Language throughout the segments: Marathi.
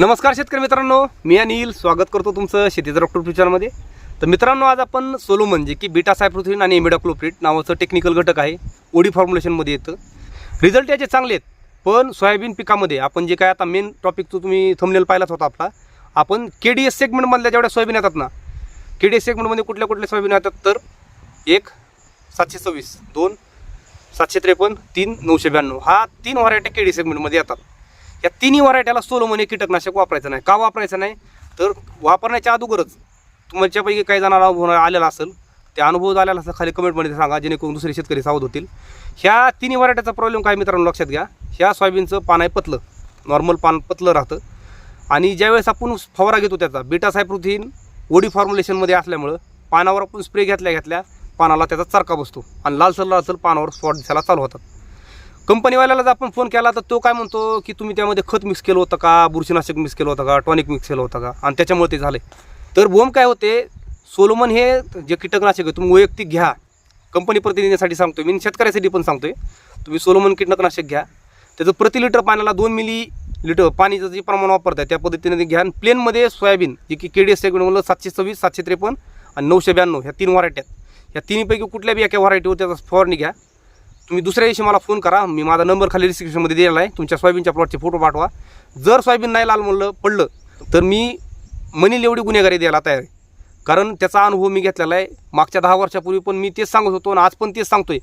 नमस्कार शेतकरी मित्रांनो मी अनिल. स्वागत करतो तुमचं शेतीचं डॉक्टर फ्युचरमध्ये तर मित्रांनो आज आपण सोलो म्हणजे की बीटा सायप्रोथिन आणि एमिडाक्लोप्रिट नावाचं टेक्निकल घटक आहे. ओडी फॉर्म्युलेशनमध्ये येतं. रिझल्ट याचे चांगले आहेत पण सोयाबीन पिकामध्ये आपण जे काय आता मेन टॉपिक तो तुम्ही थंबनेल पाहिलाच होता आपला. आपण के डी एस सेगमेंटमधल्या जेवढ्या सोयाबीन येतात ना के डी एस सेगमेंटमध्ये कुठल्या कुठल्या सोयाबीन येतात तर एक सातशे सव्वीस दोन सातशे त्रेपन्न तीन नऊशे ब्याण्णव. हा तीन व्हरायटी के डी सेगमेंटमध्ये येतात. या तिन्ही व्हरायट्याला सोलोमन कीटकनाशक वापरायचं नाही. का वापरायचं नाही? तर वापरण्याच्या अगोदरच तुमच्यापैकी काही जणांना अनुभव आलेला असेल ते अनुभव आलेला असेल खाली कमेंटमध्ये सांगा जेणेकरून दुसरे शेतकरी सावध होतील. ह्या तिन्ही व्हरायट्याचा प्रॉब्लेम काय मित्रांनो लक्षात घ्या. ह्या सोयाबीनचं पान आहे पतलं. नॉर्मल पान पतलं राहतं. आणि ज्यावेळेस आपण फवारा घेतो त्याचा बीटा सायप्रोथिन ओडी फॉर्म्युलेशनमध्ये असल्यामुळं पानावर आपण स्प्रे घेतल्या घेतल्या पानाला त्याचा चरका बसतो. आणि लालसर लालसर पानावर स्पॉट दिसायला चालू होतात. कंपनीवाल्याला जर आपण फोन केला तर तो काय म्हणतो की तुम्ही त्यामध्ये खत मिक्स केलं होतं का? बुरशीनाशक मिक्स केलं होतं का? टॉनिक मिक्स केलं होतं का? आणि त्याच्यामुळे ते झाले तर बोम काय होते? सोलोमन हे जे कीटकनाशक आहे तुम्ही वैयक्तिक घ्या. कंपनी प्रतिनिधीसाठी सांगतोय. मी शेतकऱ्यासाठी पण सांगतोय. तुम्ही सोलोमन कीटकनाशक घ्या. त्याचं प्रति लिटर पाण्याला दोन मिली लिटर पाणीचं जे प्रमाण वापरतात त्या पद्धतीने ते घ्या. आणि प्लेनमध्ये सोयाबीन जे की के डी एस सेगमेंटमधलं सातशे सव्वीस सातशे त्रेपन्न आणि नऊशे ब्याण्णव ह्या तीन व्हरायट्यात ह्या तिन्हीपैकी कुठल्या बी एका व्हरायटीवर त्याचा फवारणी घ्या. तुम्ही दुसऱ्या दिवशी मला फोन करा. मी माझा नंबर खाली डिस्क्रिप्शनमध्ये दिलेला आहे. तुमच्या सोयाबीनच्या प्लॉटचे फोटो पाठवा. जर सोयाबीन नाही लाल म्हणलं पडलं तर मी म्हणील एवढी गुन्हेगारी द्यायला तयार आहे. कारण त्याचा अनुभव मी घेतलेला आहे. मागच्या दहा वर्षापूर्वी पण मी तेच सांगत होतो आणि आज पण तेच सांगतोय.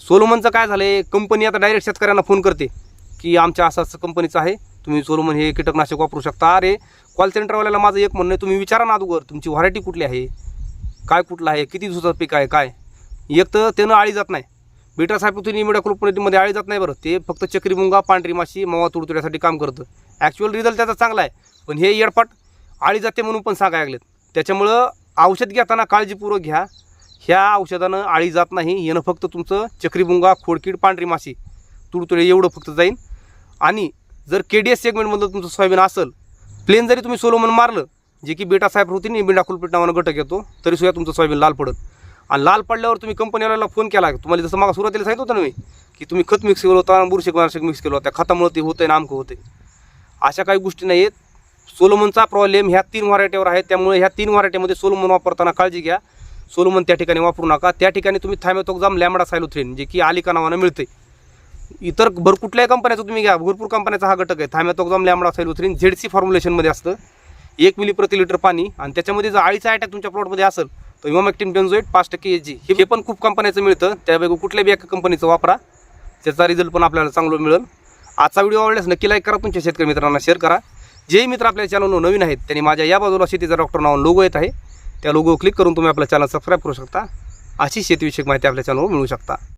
सोलोमनचं काय झालं आहे कंपनी आता डायरेक्ट शेतकऱ्यांना फोन करते की आमच्या असं असं कंपनीचं आहे. तुम्ही सोलोमन हे कीटकनाशक वापरू शकता. अरे कॉल सेंटरवाल्याला माझं एक म्हणणं आहे तुम्ही विचारा ना अगोदर. तुमची व्हरायटी कुठली आहे? काय कुठलं आहे? किती दिवसाचं पीक आहे? काय? एक तर त्यानं आळी जात नाही. बीटा सायपोथिनमध्ये आळी जात नाही बरं. ते फक्त चक्रीमुंगा पांढरी माशी मवा तुडतुड्यासाठी काम करतं. ॲक्च्युअल रिझल्ट त्याचा चांगला आहे. पण हे येडपाट आळी जाते म्हणून पण सांगायला लागलेत. त्याच्यामुळं औषध घेताना काळजीपूर्वक घ्या. ह्या औषधानं आळी जात नाही. येणं फक्त तुमचं चक्रीभुंगा खोडकीड पांढरी माशी तुडतुडे एवढं फक्त जाईल आणि जर के डी एस सेगमेंटमधलं तुमचं सोयाबीन असेल प्लेन जरी तुम्ही सोलोमन मारलं जे की बेटा साहेब होती बिंडा कुलपीठ नावानं घटक येतो तरी सुद्धा तुमचं सोयाबीन लाल पडत. आणि लाल पडल्यावर तुम्ही कंपनीवाल्याला फोन केला. तुम्हाला जसं मागं सुरुवातीला सांगितलं होतं ना मी की तुम्ही खत मिक्स केलं होतं बुरशी नाशक मिक्स केलं होतं खतामुळे ते होतं नामकं होते अशा काही गोष्टी नाही आहेत सोलोमनचा प्रॉब्लेम ह्या तीन व्हरायटीवर आहे त्यामुळे ह्या तीन व्हरायटीमध्ये सोलोमन वापरताना काळजी घ्या. सोलोमन त्या ठिकाणी वापरू नका. त्या ठिकाणी तुम्ही थायमॅथोक्झाम लॅमडा सायलोथ्रिन जे की आलिका नावानं मिळते इतर भर कुठल्याही कंपन्याचं तुम्ही घ्या. भरपूर कंपन्याचा हा घटक आहे. Thiamethoxam lambda cyhalothrin Z C फॉर्म्युलेशनमध्ये असतं. एक मिली प्रति लिटर पाणी आणि त्याच्यामध्ये जर आळीचा अटॅक तुमच्या प्लॉटमध्ये असेल तर इमॅक्टिन बेन्झोएट पाच टक्के एच जी हे पण खूप कंपन्याचं मिळतं. त्यापैकी कुठल्याही बी एका कंपनीचं वापरा. त्याचा रिझल्ट पण आपल्याला चांगलं मिळेल. आजचा व्हिडिओ आवडल्यास नक्की लाईक करा तुमच्या शेतकरी मित्रांना शेअर करा. जे मित्र आपल्या चॅनलवर नवीन आहेत त्यांनी माझ्या या बाजूला शेतीचा डॉक्टर नाव लोगो येत आहे. त्या लोगो क्लिक करून तुम्ही आपल्या चॅनल सबस्क्राईब करू शकता. अशी शेतीविषयक माहिती आपल्या चॅनलवर मिळू शकता.